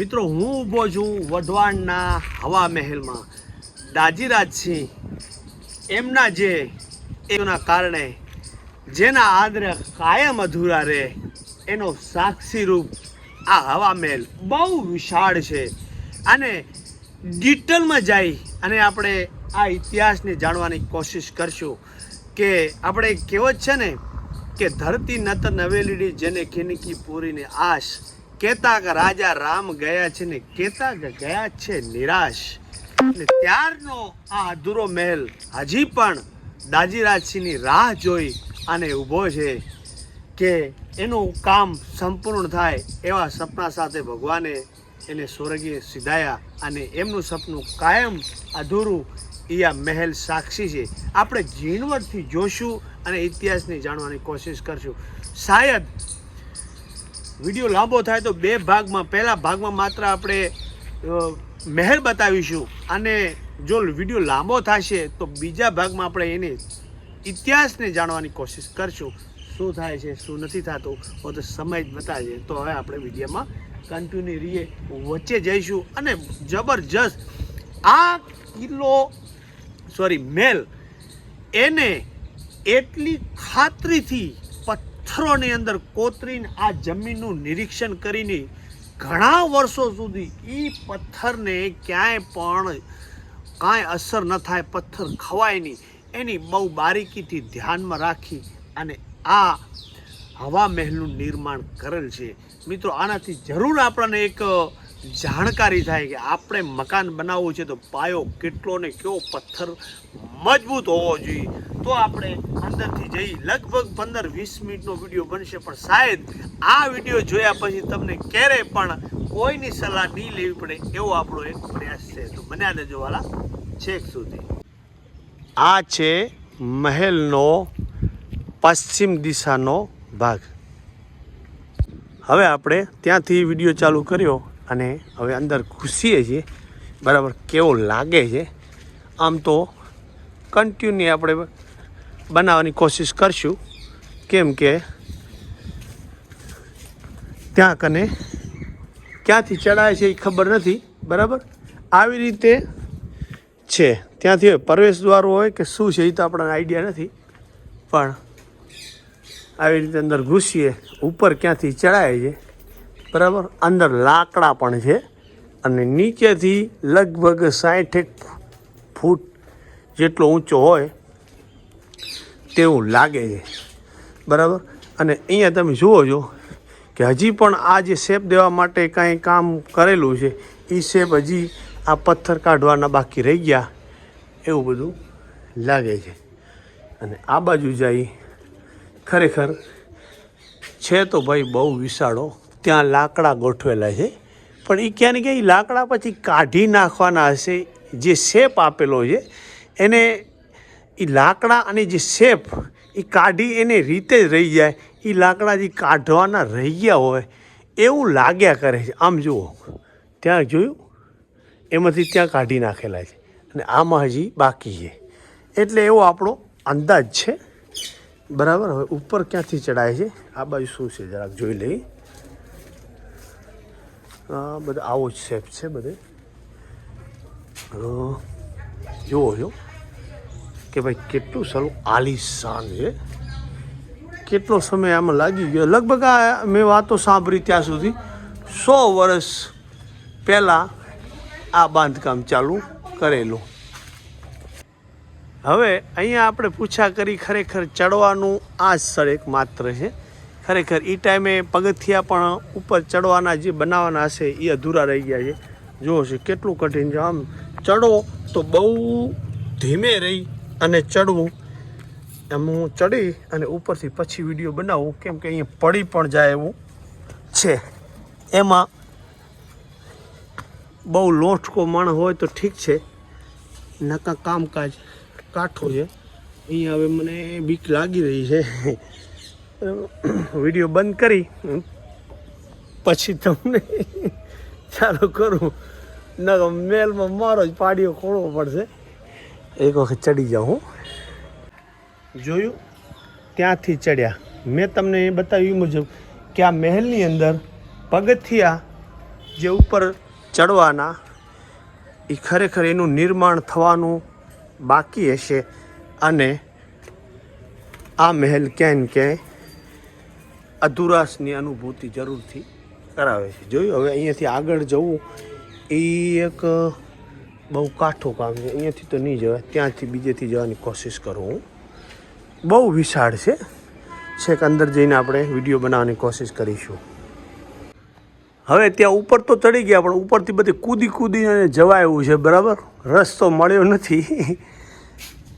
મિત્રો, હું ઊભો છું વઢવાણના હવા મહેલમાં. દાજીરાજસિંહ, એમના જે એના કારણે જેના આદરે કાયમ અધૂરા રહે, એનો સાક્ષી રૂપ આ હવા મહેલ બહુ વિશાળ છે. અને ડિટેલમાં જઈ અને આપણે આ ઇતિહાસને જાણવાની કોશિશ કરશું કે આપણે કહેવત છે ને કે ધરતી નત નવેલીડી જેને ખીનકી પૂરીને આશ કેતા કે રાજા રામ ગયા છે ને કેતા કે ગયા છે નિરાશ. અને ત્યારનો આ અધૂરો મહેલ હજી પણ દાજીરાજસિંહની રાહ જોઈ અને ઊભો છે કે એનું કામ સંપૂર્ણ થાય એવા સપના સાથે ભગવાને એને સ્વર્ગીય સિધાયા અને એમનું સપનું કાયમ અધૂરું એ આ મહેલ સાક્ષી છે. આપણે ઝીણવટથી જોશું અને ઇતિહાસને જાણવાની કોશિશ કરશું. શાયદ વીડિયો લાંબો થાય તો બે ભાગમાં, પહેલા ભાગમાં માત્ર આપણે મહેર બતાવીશું અને જો વીડિયો લાંબો થશે તો બીજા ભાગમાં આપણે એને ઇતિહાસને જાણવાની કોશિશ કરશું. શું થાય છે, શું નથી થતું હો તો સમય જ બતાવશે તો હવે આપણે વિડીયોમાં કન્ટિન્યુ રહીએ, વચ્ચે જઈશું અને જબરજસ્ત આ કિલ્લો સોરી મેલ, એને એટલી ખાતરીથી પથ્થરોની અંદર કોતરીને આ જમીનનું નિરીક્ષણ કરીને ઘણા વર્ષો સુધી એ પથ્થરને ક્યાંય પણ કાંઈ અસર ન થાય, પથ્થર ખવાય નહીં. એની બહુ બારીકીથી ધ્યાનમાં રાખી અને આ હવા મહેલનું નિર્માણ કરેલ છે. મિત્રો, આનાથી જરૂર આપણને એક જાણકારી થાય કે આપણે મકાન બનાવવું છે તો પાયો કેટલો ને કેવો પથ્થર મજબૂત હોવો જોઈએ. તો આપણે અંદરથી જઈ લગભગ પંદર વીસ મિનિટનો વીડિયો બનશે, પણ શાયદ આ વીડિયો જોયા પછી તમને ક્યારેય પણ કોઈની સલાહ નહીં લેવી પડે એવો આપણો એક પ્રયાસ છે. તો બન્યા રહેજો વાલા છેક સુધી. આ છે મહેલનો પશ્ચિમ દિશાનો ભાગ. હવે આપણે ત્યાંથી વીડિયો ચાલુ કર્યો અને હવે અંદર ઘૂસીએ છીએ. બરાબર, કેવો લાગે છે? આમ તો કન્ટિન્યુ આપણે બનાવવાની કોશિશ કરશું. કેમ કે ત્યાં કને ક્યાંથી ચડાય છે એ ખબર નથી, બરાબર? આવી રીતે છે. ત્યાંથી પ્રવેશ દ્વાર હોય કે શું છે એ તો આપણને આઈડિયા નથી. પણ આવી રીતે અંદર ઘૂસીએ, ઉપર ક્યાંથી ચડાય છે, બરાબર? અંદર લાકડા પણ છે અને નીચેથી લગભગ સાઠેક ફૂટ જેટલો ઊંચો હોય તેવું લાગે છે. બરાબર? અને અહીંયા તમે જુઓ છો કે હજી પણ આ જે શેપ દેવા માટે કાંઈ કામ કરેલું છે એ શેપ હજી આ પથ્થર કાઢવાના બાકી રહી ગયા, એવું બધું લાગે છે. અને આ બાજુ જઈ ખરેખર છે તો ભાઈ બહુ વિશાળો, ત્યાં લાકડા ગોઠવેલા છે. પણ એ ક્યાં ને ક્યાં લાકડા પછી કાઢી નાખવાના હશે, જે શેપ આપેલો છે એને એ લાકડા અને જે શેપ એ કાઢી એને રીતે જ રહી જાય. એ લાકડા જે કાઢવાના રહી ગયા હોય, એવું લાગ્યા કરે છે. આમ જુઓ, ત્યાં જોયું? એમાંથી ત્યાં કાઢી નાખેલા છે. અને આમાં હજી બાકી છે. એટલે એવો આપણો અંદાજ છે. બરાબર? હવે ઉપર ક્યાંથી ચડાય છે? આ બાજુ શું છે? જરાક જોઈ લઈ બધા આવો જ શેપ છે બધે. જુઓ છો કે ભાઈ કેટલું સારું આલિશાન છે. કેટલો સમય આમાં લાગી ગયો. લગભગ આ મેં વાતો સાંભળી ત્યાં સુધી સો વર્ષ પહેલાં આ બાંધકામ ચાલુ કરેલું. હવે અહીંયા આપણે પૂછા કરી ખરેખર ચડવાનું આ સ્થળ એક માત્ર છે. ખરેખર એ ટાઈમે પગથિયા પણ ઉપર ચડવાના જે બનાવવાના હશે એ અધૂરા રહી ગયા છે. જુઓ છે કેટલું કઠિન છે. આમ ચડો તો બહુ ધીમે રહી અને ચડવું. એમ હું ચડી અને ઉપરથી પછી વીડિયો બનાવું, કેમ કે અહીંયા પડી પણ જાય એવું છે. એમાં બહુ લોઠકો માણસ હોય તો ઠીક છે. નકા કામકાજ કાઠું છે. અહીંયા હવે મને બીક લાગી રહી છે. વીડિયો બંધ કરી. પછી તમને ચાલુ કરું. ન મેલમાં મારો જ પાડીઓ ખોળવો પડશે. એક વખત ચડી જાઉં હું. જોયું? ત્યાંથી ચડ્યા. મેં તમને એ બતાવ્યું મુજબ કે આ મહેલની અંદર પગથિયા જે ઉપર ચડવાના એ ખરેખર એનું નિર્માણ થવાનું બાકી હશે અને આ મહેલ ક્યાંય ક્યાંય અધુરાશની અનુભૂતિ જરૂરથી કરાવે છે. જોયું? હવે અહીંયાથી આગળ જવું એ એક બહુ કાઠું કામ છે. અહીંયાથી તો નહીં જવાય. ત્યાંથી બીજેથી જવાની કોશિશ કરું બહુ વિશાળ છે. છેક અંદર જઈને આપણે વીડિયો બનાવવાની કોશિશ કરીશું. હવે ત્યાં ઉપર તો ચડી ગયા, પણ ઉપરથી બધી કૂદી કૂદીને જવાય એવું છે, બરાબર? રસ્તો મળ્યો નથી.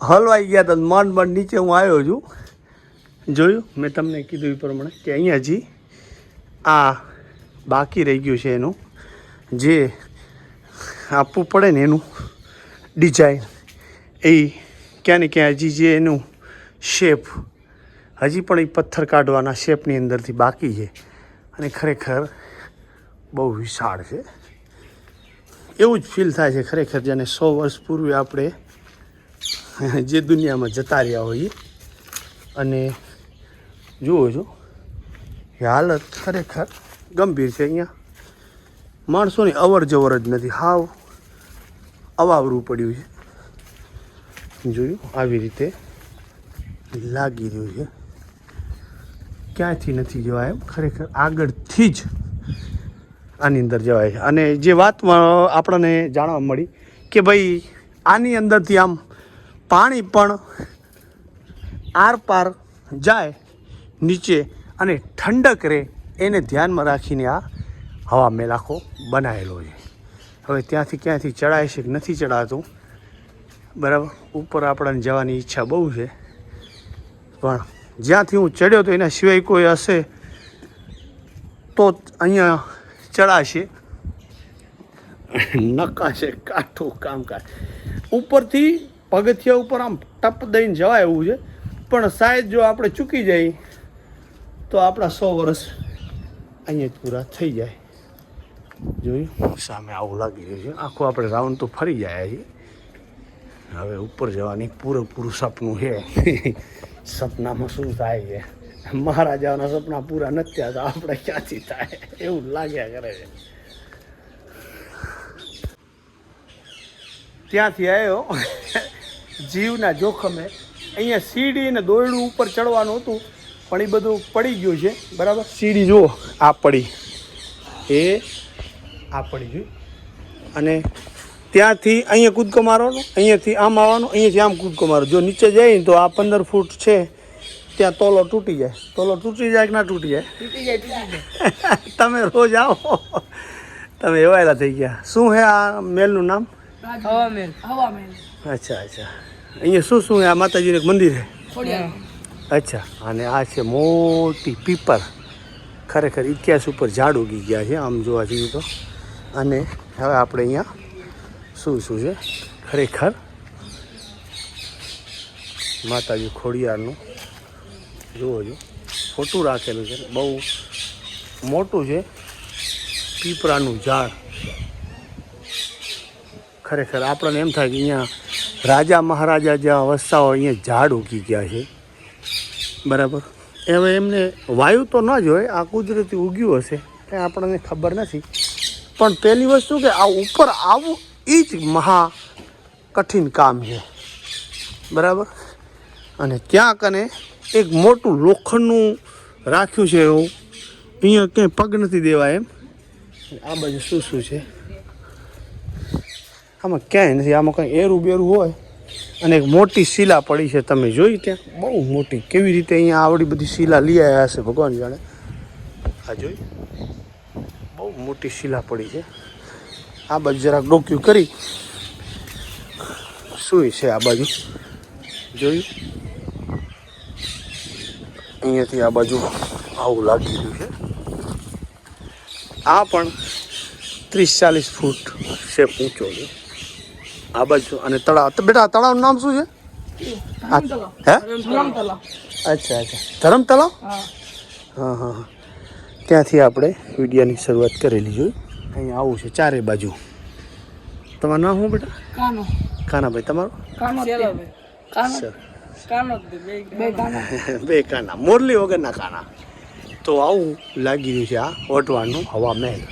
હલવાઈ ગયા તો, માંડ માંડ નીચે હું આવ્યો છું. જોયું? મેં તમને કીધું એ પ્રમાણે કે અહીંયા જી આ બાકી રહી ગયું છે એનું. જે આપવું પડે ને એનું ડિઝાઇન એ ક્યાં ને ક્યાં હજી જે એનું શેપ હજી પણ એ પથ્થર કાઢવાના શેપની અંદરથી બાકી છે. અને ખરેખર બહુ વિશાળ છે. એવું જ ફીલ થાય છે ખરેખર, જેને સો વર્ષ પૂર્વે આપણે જે દુનિયામાં જતા રહ્યા હોઈએ. અને જુઓ છો હાલત ખરેખર ગંભીર છે અહીંયા. માણસોની અવર જવર જ નથી. હાવ અવાવરું પડ્યું છે. જોયું? આવી રીતે લાગી રહ્યું છે. ક્યાંયથી નથી જવાય એમ? ખરેખર આગળથી જ આની અંદર જવાય છે. અને જે વાત આપણને જાણવા મળી કે ભાઈ આની અંદરથી આમ પાણી પણ આર પાર જાય નીચે અને ઠંડક રહે, એને ધ્યાનમાં રાખીને આ હવા મેલ આખો બનાવેલો છે. હવે ત્યાંથી ક્યાંથી ચડાય છે કે નથી ચડાતું? બરાબર? ઉપર આપણને જવાની ઈચ્છા બહુ છે. પણ જ્યાંથી હું ચડ્યો તો એના સિવાય કોઈ હશે તો અહીંયા ચડાશે. નકાશે, કાઠું કામકાજ. ઉપરથી પગથિયા ઉપર આમ ટપ દઈને જવાય એવું છે. પણ શાયદ જો આપણે ચૂકી જઈએ તો આપણા સો વર્ષ અહીંયા પૂરા થઈ જાય. જોયું સામે આવું લાગી રહ્યું છે. આખું આપણે રાઉન્ડ તો ફરી જાય છીએ. હવે ઉપર જવાની પૂરેપૂરું સપનું છે. સપનામાં શું થાય છે? મહારાજાના સપના પૂરા નથી થયા આપણે ક્યાંથી થાય? એવું લાગ્યા કરે છે. ત્યાંથી આવ્યો જીવના જોખમે અહીંયા સીડી ને દોરડું ઉપર ચડવાનું હતું, પણ એ બધું પડી ગયું છે. બરાબર? સીડી જુઓ, આ પડી. એ આ પડી ગઈ અને ત્યાંથી અહીંયા કૂદકો મારવાનો અહીંયાથી આમ આવવાનું અહીંયાથી આમ કૂદકો મારો જો નીચે જાય તો આ પંદર ફૂટ છે ત્યાં તોલો તૂટી જાય. તોલો તૂટી જાય કે ના તૂટી જાય? તૂટી જાય તમે રોજ આવો. તમે એવાયેલા થઈ ગયા. શું હે આ મેલનું નામ? હવા મેલ હવા મેલ અચ્છા અચ્છા. અહીંયા શું શું હે? આ માતાજીનું એક મંદિર છે અચ્છા. અને આ છે મોટી પીપર ખરેખર ઇતિહાસ ઉપર ઝાડ ઉગી ગયા છે આમ જોવા જઈએ તો. અને હવે આપણે અહીંયા શું શું છે? ખરેખર માતાજી ખોડિયારનું જુઓ જો, ખોટું રાખેલું છે. બહુ મોટું છે. પીપળાનું ઝાડ. ખરેખર આપણને એમ થાય કે અહીંયા રાજા મહારાજા જ્યાં વસતા હોય અહીંયા ઝાડ ઉગી ગયા છે. બરાબર? હવે એમને વાયુ તો ન જ હોય, આ કુદરતી ઉગ્યું હશે. કંઈ આપણને ખબર નથી. પણ પહેલી વસ્તુ કે આ ઉપર આવવું એ જ મહા કઠિન કામ છે. બરાબર? અને ત્યાં કને એક મોટું લોખંડનું રાખ્યું છે એવું. અહીંયા ક્યાંય પગ નથી દેવાય એમ. આ બાજુ શું શું છે? આમાં ક્યાંય નથી, આમાં કંઈ એરું બેરું હોય. અને એક મોટી શિલા પડી છે, તમે જોઈ ત્યાં. બહુ મોટી. કેવી રીતે અહીંયા આવડી બધી શિલા લઈ આવ્યા હશે ભગવાન જાણે. આ જોઈ. મોટી શિલા પડી છે. આ બાજુ જરાક ડોક્યું કરી. સુઈ છે આ બાજુ? જોયું? અહીંયાથી આ બાજુ આવું લાગી રહ્યું છે. આ પણ ત્રીસ ચાલીસ ફૂટ શેપ ઊંચો છે. આ બાજુ અને તળાવ. બેટા તળાવનું નામ શું છે? હે? અચ્છા અચ્છા. ધરમ તળાવ હા હા હા. ત્યાંથી આપણે વિડીયાની શરૂઆત કરેલી જોઈ અહીંયા આવું છે ચારે બાજુ. તમારું નામ શું બેટા? કાનો. કાનાભાઈ તમારું? કાનો કાનો સર. બે બે કાના. મોરલી વગરના કાના. તો આવું લાગી રહ્યું છે આ વટવાણનું હવા મહેલ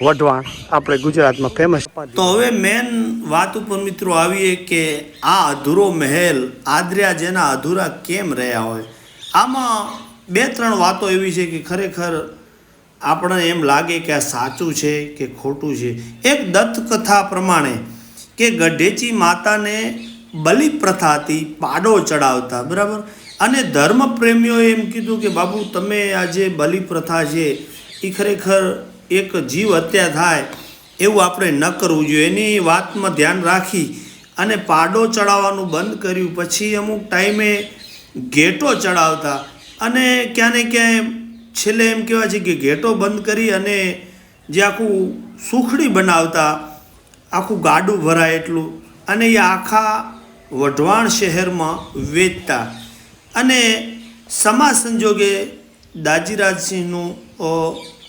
વઢવાણ આપણે ગુજરાતમાં ફેમસ તો હવે મેન વાત ઉપર મિત્રો આવીએ કે આ અધૂરો મહેલ આદર્યા જેના અધૂરા કેમ રહ્યા હોય. આમાં બે ત્રણ વાતો એવી છે કે ખરેખર આપણને એમ લાગે કે આ સાચું છે કે ખોટું છે. એક દત્ત કથા પ્રમાણે કે ગઢેચી માતાને બલિ પ્રથાથી પાડો ચડાવતા, બરાબર? અને ધર્મ પ્રેમીઓએ એમ કીધું કે બાબુ, તમે આ જે બલિ પ્રથા છે એ ખરેખર એક જીવ હત્યા થાય એવું આપણે ન કરવું જોઈએ. એની વાતમાં ધ્યાન રાખી અને પાડો ચડાવવાનું બંધ કર્યું. પછી અમુક ટાઈમે ઘેટો ચડાવતા અને ક્યાંને ક્યાંય છેલ્લે એમ કહેવાય છે કે ઘેટો બંધ કરી અને જે આખું સુખડી બનાવતા આખું ગાડું ભરાય એટલું અને એ આખા વઢવાણ શહેરમાં વેચતા. અને સમા સંજોગે દાજીરાજસિંહનું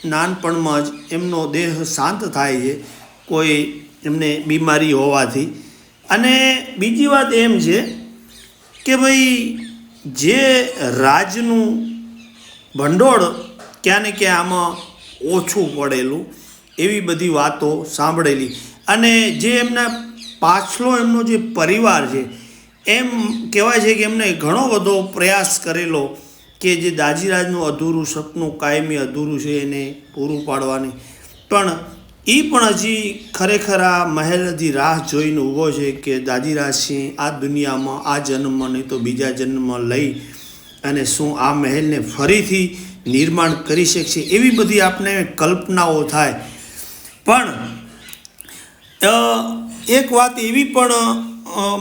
નાનપણમાં જ એમનો દેહ શાંત થાય છે, કોઈ એમને બીમારી હોવાથી. અને બીજી વાત એમ છે કે ભાઈ જે રાજનું ભંડોળ ક્યાં ને ક્યાં આમાં ઓછું પડેલું એવી બધી વાતો સાંભળેલી. અને જે એમના પાછલો એમનો જે પરિવાર છે, એમ કહેવાય છે કે એમને ઘણો બધો પ્રયાસ કરેલો કે જે દાજીરાજનું અધૂરું સપનું કાયમી અધૂરું છે એને પૂરું પાડવાની. પણ એ પણ હજી ખરેખર આ મહેલ હજી રાહ જોઈને ઊભો છે કે દાદીરાજસિંહ આ દુનિયામાં આ જન્મ નહીં તો બીજા જન્મ લઈ અને શું આ મહેલને ફરીથી નિર્માણ કરી શકશે એવી બધી આપણે કલ્પનાઓ થાય. પણ એક વાત એવી પણ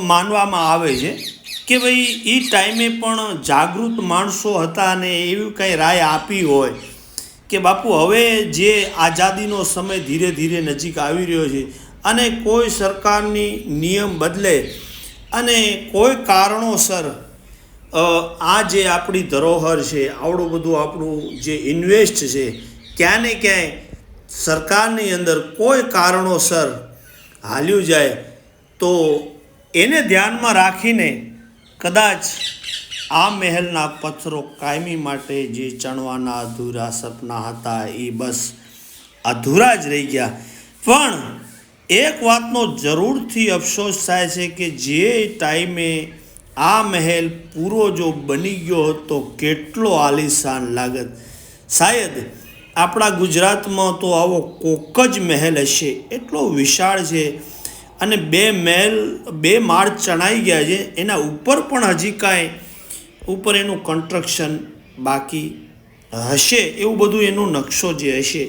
માનવામાં આવે છે કે ભાઈ એ ટાઈમે પણ જાગૃત માણસો હતા અને એવી કંઈ રાય આપી હોય કે બાપુ, હવે જે આઝાદીનો સમય ધીરે ધીરે નજીક આવી રહ્યો છે અને કોઈ સરકારની નિયમ બદલે અને કોઈ કારણોસર આ જે આપણી ધરોહર છે, આવડું બધું આપણું જે ઇન્વેસ્ટ છે, ક્યાં ને ક્યાંય સરકારની અંદર કોઈ કારણોસર હાલ્યું જાય, તો એને ધ્યાનમાં રાખીને કદાચ આ મહેલના પથ્થરો કાયમી માટે જે ચણવાના અધૂરા સપના હતા એ બસ અધૂરા જ રહી ગયા. પણ એક વાતનો જરૂરથી અફસોસ થાય છે કે જે ટાઈમે આ મહેલ પૂરો જો બની ગયો તો કેટલો આલિશાન લાગત. શાયદ આપણા ગુજરાતમાં તો આવો કોક જ મહેલ હશે, એટલો વિશાળ છે અને બે મહેલ, બે માળ ચણાઈ ગયા છે, એના ઉપર પણ હજી કાંઈ ઉપર એનું કન્સ્ટ્રક્શન બાકી હશે એવું બધું એનો નકશો જે હશે.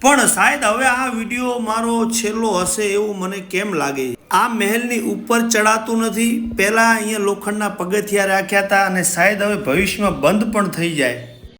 પણ શાયદ હવે આ વીડિયો મારો છેલ્લો હશે એવું મને કેમ લાગે? આ મહેલની ઉપર ચડાતું નથી. પહેલાં અહીંયા લોખંડના પગથિયા રાખ્યા હતા અને શાયદ હવે ભવિષ્યમાં બંધ પણ થઈ જાય.